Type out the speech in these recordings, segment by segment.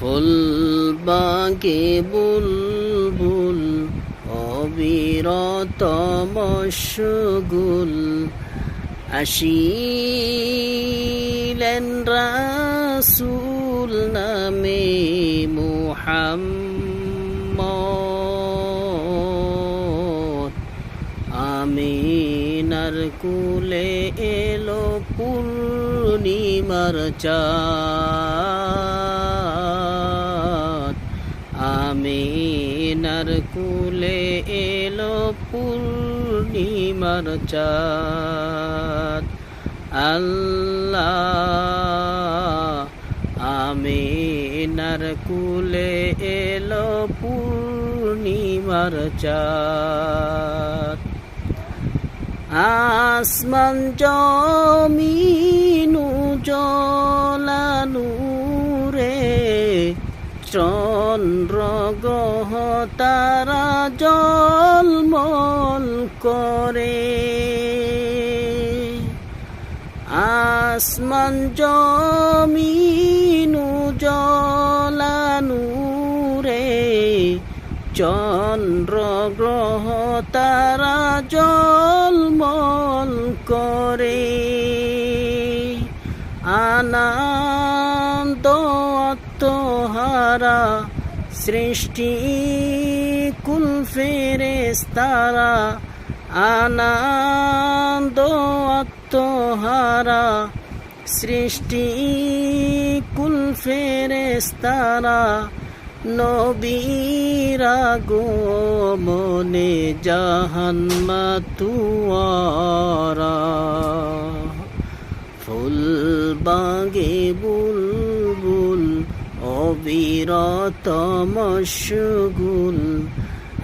ফুল বাগে বুলবুল অবিরত মশগুল। আসিলেন রাসুল নামে মুহাম্মদ। আমিনার কুলে এলো পূর্ণিমার চাঁদ। আমিনার কুলে এলো পূর্ণিমার চাঁদ। আল্লাহ আমিনার কুলে এলো পূর্ণিমার চাঁদ। আসমান জমিনু জলানু চন্দ্র গ্রহ তারা জলমল করে। আসমান জমিনু জলানু রে চন্দ্র গ্রহ তারা জলমল করে। আনন্দ আত্মহারা সৃষ্টি কুল ফেরেস্তারা আনন্দ আত্মহারা সৃষ্টি কুল ফেরেস্তারা নবীরা গো মনে জাহান মাতুয়ারা। ফুল বাগে বুলবুল অবিরত মশগুল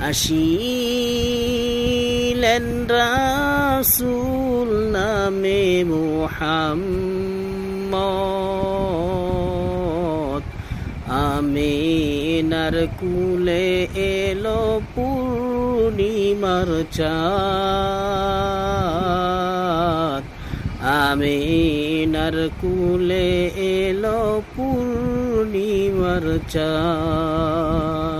আসিলেন রাসুল নামে মুহাম্মদ। আমিনার কুলে এলো পূর্ণিমার চাঁদ। আমিনার কুলে এলো পূর্ণিমার চাঁদ